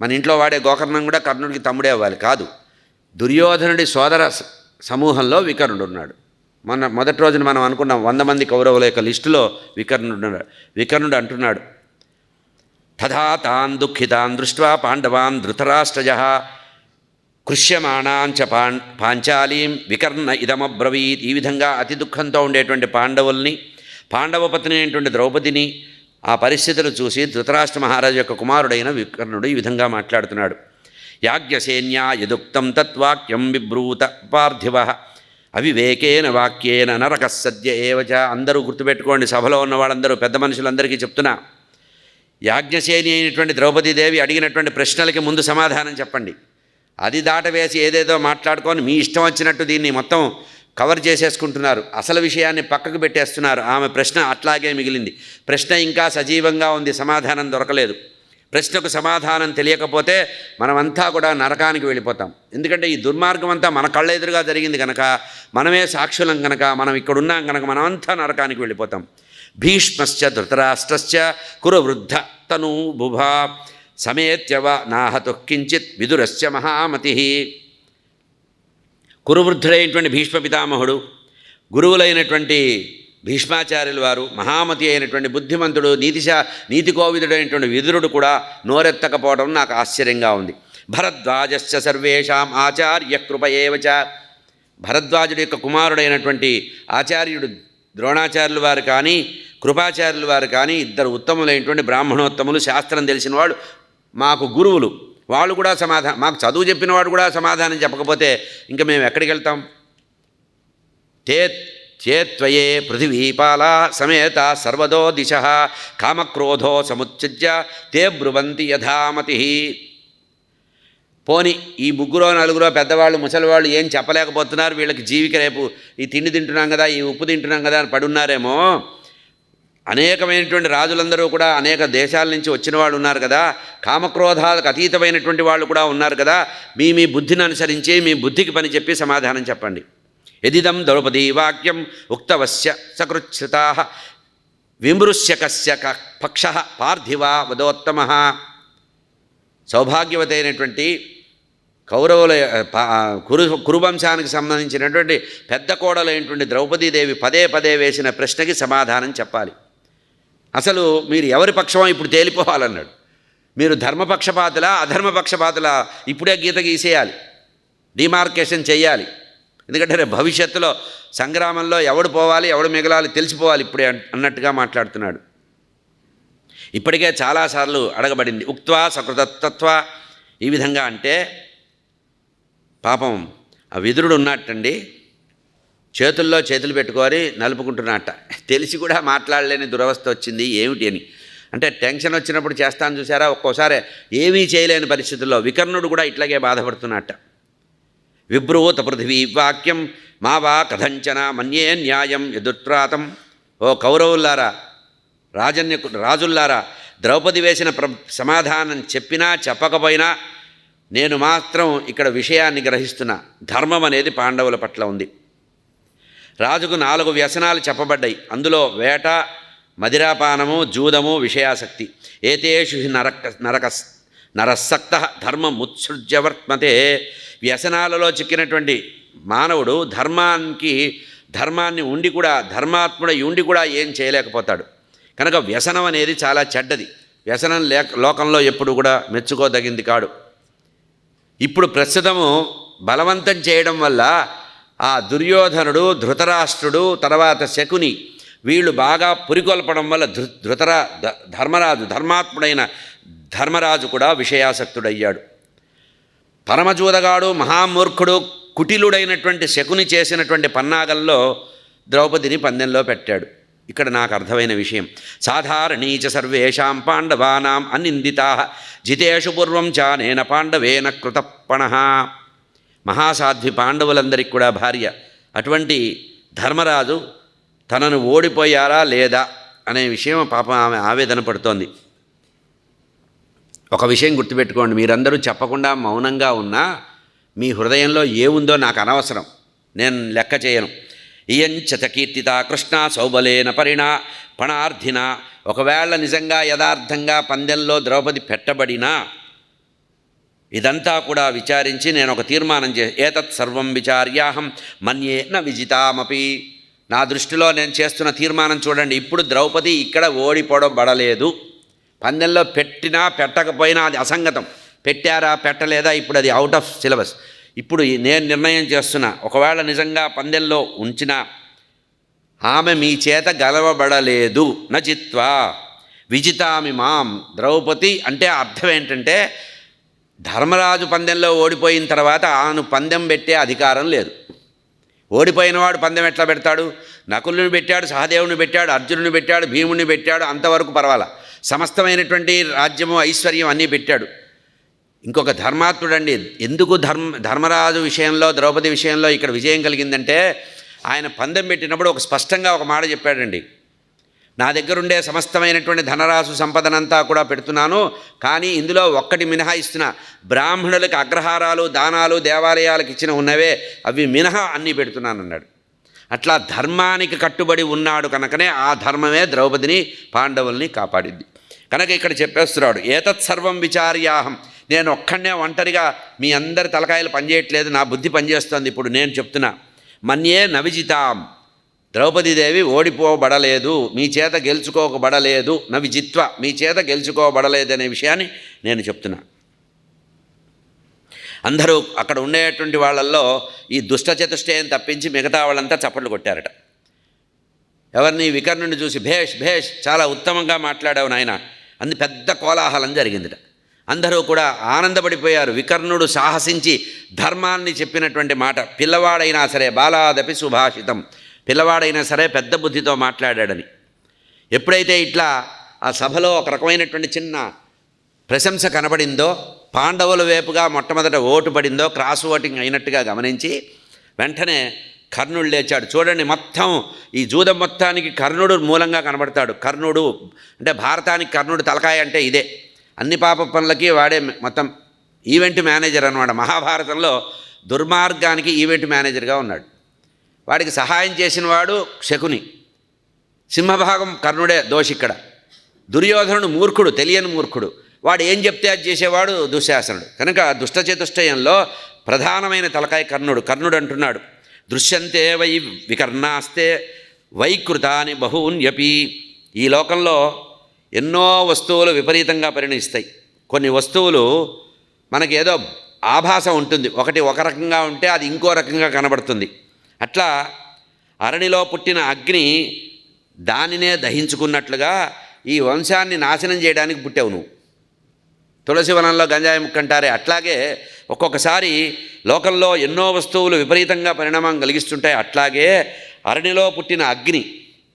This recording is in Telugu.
మన ఇంట్లో వాడే గోకర్ణం కూడా కర్ణుడికి తమ్ముడే అవ్వాలి కాదు. దుర్యోధనుడి సోదర సమూహంలో వికర్ణుడు ఉన్నాడు. మొన్న మొదటి రోజున మనం అనుకున్నాం వంద మంది కౌరవుల యొక్క లిస్టులో వికర్ణుడు ఉన్నాడు. వికర్ణుడు అంటున్నాడు తథా తాన్ దుఃఖితాన్ దృష్ట్వా పాండవాన్ ధృతరాష్ట్రజ కృష్యమాణాంచ పాం పాంచాలీం వికర్ణ ఇదమబ్రవీత్. ఈ విధంగా అతి దుఃఖంతో ఉండేటువంటి పాండవుల్ని పాండవ పత్ని అయినటువంటి ద్రౌపదిని ఆ పరిస్థితులు చూసి ధృతరాష్ట్ర మహారాజు యొక్క కుమారుడైన వికర్ణుడు ఈ విధంగా మాట్లాడుతున్నాడు. యాజ్ఞసేన్యా యదుక్తం తత్వాక్యం విబ్రూత పార్థివ. అవివేకేన వాక్యేన నరక సద్య ఏవచ అందరూ గుర్తుపెట్టుకోండి సభలో ఉన్న వాళ్ళందరూ పెద్ద మనుషులందరికీ చెప్తున్నా. యాజ్ఞసేని అయినటువంటి ద్రౌపదీదేవి అడిగినటువంటి ప్రశ్నలకి ముందు సమాధానం చెప్పండి. అది దాటవేసి ఏదేదో మాట్లాడుకొని మీ ఇష్టం వచ్చినట్టు దీన్ని మొత్తం కవర్ చేసేసుకుంటున్నారు. అసలు విషయాన్ని పక్కకు పెట్టేస్తున్నారు. ఆమె ప్రశ్న అట్లాగే మిగిలింది. ప్రశ్న ఇంకా సజీవంగా ఉంది. సమాధానం దొరకలేదు. ప్రశ్నకు సమాధానం తెలియకపోతే మనమంతా కూడా నరకానికి వెళ్ళిపోతాం. ఎందుకంటే ఈ దుర్మార్గం అంతా మన కళ్ళ ఎదురుగా జరిగింది కనుక మనమే సాక్షులం కనుక మనం ఇక్కడున్నాం కనుక మనమంతా నరకానికి వెళ్ళిపోతాం. భీష్మశ్చ ధృతరాష్ట్రశ్చ కురవృద్ధ తను బుభా సమేత్యవ నాహతు కించిత్ విదురశ్చ మహామతి. కురువృద్ధుడైనటువంటి భీష్మ పితామహుడు గురువులైనటువంటి భీష్మాచార్యుల వారు మహామతి అయినటువంటి బుద్ధిమంతుడు నీతిశా నీతి కోవిదుడైనటువంటి విదురుడు కూడా నోరెత్తకపోవడం నాకు ఆశ్చర్యంగా ఉంది. భరద్వాజశ్చ సర్వేషాం ఆచార్య కృపయేవచ ఏవచ భరద్వాజుడి యొక్క కుమారుడైనటువంటి ఆచార్యుడు ద్రోణాచార్యుల వారు కానీ కృపాచార్యుల వారు కానీ ఇద్దరు ఉత్తములైనటువంటి బ్రాహ్మణోత్తములు శాస్త్రం తెలిసిన వాళ్ళు మాకు గురువులు. వాళ్ళు కూడా సమాధానం మాకు చదువు చెప్పిన వాడు కూడా సమాధానం చెప్పకపోతే ఇంకా మేము ఎక్కడికి వెళ్తాం? తే చేత్వయే పృథివీపాల సమేత సర్వదో దిశ కామక్రోధో సముచ్చజ్య తే బ్రువంతి యథామతి. పోని ఈ ముగ్గురో నలుగురో పెద్దవాళ్ళు ముసలివాళ్ళు ఏం చెప్పలేకపోతున్నారు? వీళ్ళకి జీవిక రేపు ఈ తిండి తింటున్నాం కదా ఈ ఉప్పు తింటున్నాం కదా అని పడున్నారేమో? అనేకమైనటువంటి రాజులందరూ కూడా అనేక దేశాల నుంచి వచ్చిన వాళ్ళు ఉన్నారు కదా. కామక్రోధాలకు అతీతమైనటువంటి వాళ్ళు కూడా ఉన్నారు కదా. మీ మీ బుద్ధిని అనుసరించి మీ బుద్ధికి పని చెప్పి సమాధానం చెప్పండి. ఎదిదం ద్రౌపదీ వాక్యం ఉక్తవశ్య సకృచ్యుతా విమృశ్యకస్య క పక్ష పార్థివ వదోత్తమ. సౌభాగ్యవతైనటువంటి కౌరవుల కురు కురువంశానికి సంబంధించినటువంటి పెద్ద కోడలైనటువంటి ద్రౌపదీదేవి పదే పదే వేసిన ప్రశ్నకి సమాధానం చెప్పాలి. అసలు మీరు ఎవరి పక్షమో ఇప్పుడు తేలిపోవాలన్నాడు. మీరు ధర్మపక్షపాతులా అధర్మపక్షపాతులా ఇప్పుడే గీత గీసేయాలి. డిమార్కేషన్ చేయాలి ఎందుకంటే రేపు భవిష్యత్తులో సంగ్రామంలో ఎవడు పోవాలి ఎవడు మిగలాలి తెలిసిపోవాలి ఇప్పుడే అన్నట్టుగా మాట్లాడుతున్నాడు. ఇప్పటికే చాలాసార్లు అడగబడింది ఉక్త్వా సకృతత్వ ఈ విధంగా అంటే పాపం ఆ విదురుడు ఉన్నట్టండి చేతుల్లో చేతులు పెట్టుకొని నలుపుకుంటున్నట్ట తెలిసి కూడా మాట్లాడలేని దురవస్థ వచ్చింది. ఏమిటి అని. అంటే టెన్షన్ వచ్చినప్పుడు చేస్తాను చూసారా? ఒక్కోసారి ఏమీ చేయలేని పరిస్థితుల్లో వికర్ణుడు కూడా ఇట్లాగే బాధపడుతున్నట్ట విబ్రూత పృథివీ వాక్యం మా వా కథంచన మన్యే న్యాయం ఎదుట్రాతం ఓ కౌరవుల్లారా రాజన్య రాజుల్లారా ద్రౌపది వేసిన ప్ర సమాధానం చెప్పినా చెప్పకపోయినా నేను మాత్రం ఇక్కడ విషయాన్ని గ్రహిస్తున్నా. ధర్మం అనేది పాండవుల పట్ల ఉంది. రాజుకు నాలుగు వ్యసనాలు చెప్పబడ్డాయి. అందులో వేట మదిరాపానము జూదము విషయాసక్తి. ఏతేషు నరక నరక నరసక్త ధర్మం ఉత్సృజ్యవర్త్మతే. వ్యసనాలలో చిక్కినటువంటి మానవుడు ధర్మానికి ధర్మాన్ని ఉండి కూడా ధర్మాత్ముడై ఉండి కూడా ఏం చేయలేకపోతాడు. కనుక వ్యసనం అనేది చాలా చెడ్డది. వ్యసనం లేక లోకంలో ఎప్పుడు కూడా మెచ్చుకోదగింది కాడు. ఇప్పుడు ప్రస్తుతము బలవంతం చేయడం వల్ల ఆ దుర్యోధనుడు ధృతరాష్ట్రుడు తర్వాత శకుని వీళ్ళు బాగా పురికొల్పడం వల్ల ధృ ధృతరా ధర్మరాజు ధర్మాత్ముడైన ధర్మరాజు కూడా విషయాసక్తుడయ్యాడు. పరమజూదగాడు మహామూర్ఖుడు కుటిలుడైనటువంటి శకుని చేసినటువంటి పన్నాగంలో ద్రౌపదిని పందెంలో పెట్టాడు. ఇక్కడ నాకు అర్థమైన విషయం. సాధారణీచ సర్వేషాం పాండవానాం అనిందితా జితేషు పూర్వం చ నేన పాండవేన కృతప్పణ. మహాసాధ్వి పాండవులందరికీ కూడా భార్య. అటువంటి ధర్మరాజు తనను ఓడిపోయారా లేదా అనే విషయం పాపం ఆమె ఆవేదన పడుతోంది. ఒక విషయం గుర్తుపెట్టుకోండి మీరందరూ చెప్పకుండా మౌనంగా ఉన్నా మీ హృదయంలో ఏముందో నాకు అనవసరం. నేను లెక్క చేయను. ఇయం చతకీర్తిత కృష్ణ సౌబలేన పరిణా పణార్థిన ఒకవేళ నిజంగా యథార్థంగా పందెంలో ద్రౌపది పెట్టబడినా ఇదంతా కూడా విచారించి నేను ఒక తీర్మానం చే ఏతత్ సర్వం విచార్యాహం మన్యే న విజితామపి. నా దృష్టిలో నేను చేస్తున్న తీర్మానం చూడండి ఇప్పుడు ద్రౌపది ఇక్కడ ఓడిపోడబడలేదు పందెంలో పెట్టినా పెట్టకపోయినా అది అసంగతం. పెట్టారా పెట్టలేదా ఇప్పుడు అది అవుట్ ఆఫ్ సిలబస్ ఇప్పుడు నేను నిర్ణయం చేస్తున్నా ఒకవేళ నిజంగా పందెంలో ఉంచిన ఆమె మీ చేత గెలవబడలేదు నచిత్వా. విజితామి మాం. ద్రౌపది అంటే అర్థం ఏంటంటే ధర్మరాజు పందెంలో ఓడిపోయిన తర్వాత ఆమెను పందెం పెట్టే అధికారం లేదు. ఓడిపోయినవాడు పందెం ఎట్లా పెడతాడు? నకులుని పెట్టాడు సహదేవుని పెట్టాడు అర్జునుని పెట్టాడు భీముని పెట్టాడు అంతవరకు పర్వాలా. సమస్తమైనటువంటి రాజ్యము ఐశ్వర్యం అన్నీ పెట్టాడు. ఇంకొక ధర్మాత్ముడండి ఎందుకు ధర్మ ధర్మరాజు విషయంలో ద్రౌపది విషయంలో ఇక్కడ విజయం కలిగిందంటే ఆయన పందెం పెట్టినప్పుడు ఒక స్పష్టంగా ఒక మాట చెప్పాడండి. నా దగ్గరుండే సమస్తమైనటువంటి ధనరాశు సంపదనంతా కూడా పెడుతున్నాను. కానీ ఇందులో ఒక్కటి మినహాయిస్తున్నా బ్రాహ్మణులకు అగ్రహారాలు దానాలు దేవాలయాలకు ఇచ్చిన ఉన్నవే అవి మినహా అన్నీ పెడుతున్నాను అన్నాడు అట్లా ధర్మానికి కట్టుబడి ఉన్నాడు కనుకనే ఆ ధర్మమే ద్రౌపదిని పాండవుల్ని కాపాడింది కనుక ఇక్కడ చెప్పేస్తున్నాడు ఏతత్ సర్వం విచార్యాహం. నేను ఒక్కడనే ఒంటరిగా మీ అందరి తలకాయలు పనిచేయట్లేదు నా బుద్ధి పనిచేస్తోంది. ఇప్పుడు నేను చెప్తున్నా మన్యే నవిజితాం. ద్రౌపదీదేవి ఓడిపోబడలేదు మీ చేత గెలుచుకోకబడలేదు నవిజిత్వ మీ చేత గెలుచుకోబడలేదు అనే విషయాన్ని నేను చెప్తున్నా. అందరూ అక్కడ ఉండేటువంటి వాళ్ళల్లో ఈ దుష్ట చతుష్టయం తప్పించి మిగతా వాళ్ళంతా చప్పట్లు కొట్టారట. ఎవరిని వికర్ణుని చూసి భేష్ భేష్ చాలా ఉత్తమంగా మాట్లాడావు నాయన. అందు పెద్ద కోలాహలం జరిగిందిట. అందరూ కూడా ఆనందపడిపోయారు. వికర్ణుడు సాహసించి ధర్మాన్ని చెప్పినటువంటి మాట పిల్లవాడైనా సరే బాలాదపి సుభాషితం. పిల్లవాడైనా సరే పెద్ద బుద్ధితో మాట్లాడాడని. ఎప్పుడైతే ఇట్లా ఆ సభలో ఒక రకమైనటువంటి చిన్న ప్రశంస కనబడిందో పాండవుల వైపుగా మొట్టమొదట ఓటు పడిందో క్రాస్ ఓటింగ్ అయినట్టుగా గమనించి వెంటనే కర్ణుడు లేచాడు. చూడండి మొత్తం ఈ జూదం మొత్తానికి కర్ణుడు మూలంగా కనబడతాడు. కర్ణుడు అంటే భారతానికి కర్ణుడు తలకాయ అంటే ఇదే. అన్ని పాప పనులకి వాడే మొత్తం ఈవెంట్ మేనేజర్ అనమాట మహాభారతంలో దుర్మార్గానికి ఈవెంట్ మేనేజర్గా ఉన్నాడు. వాడికి సహాయం చేసిన వాడు శకుని. సింహభాగం కర్ణుడే దోషి ఇక్కడ. దుర్యోధనుడు మూర్ఖుడు తెలియని మూర్ఖుడు. వాడు ఏం చెప్తే అది చేసేవాడు దుశ్శాసనుడు. కనుక దుష్టచతుష్టయంలో ప్రధానమైన తలకాయ కర్ణుడు కర్ణుడు అంటున్నాడు. దృశ్యంతే వై వికర్ణాస్తే వైకృతాని బహూన్యపి ఈ లోకంలో ఎన్నో వస్తువులు విపరీతంగా పరిణమిస్తాయి. కొన్ని వస్తువులు మనకి ఏదో ఆభాసం ఉంటుంది. ఒకటి ఒక రకంగా ఉంటే అది ఇంకో రకంగా కనబడుతుంది. అట్లా అరణిలో పుట్టిన అగ్ని దానినే దహించుకున్నట్లుగా ఈ వంశాన్ని నాశనం చేయడానికి పుట్టావు నువ్వు. తులసి వనంలో గంజాయి ముక్కంటారే. అట్లాగే ఒక్కొక్కసారి లోకంలో ఎన్నో వస్తువులు విపరీతంగా పరిణామం కలిగిస్తుంటాయి. అట్లాగే అరణిలో పుట్టిన అగ్ని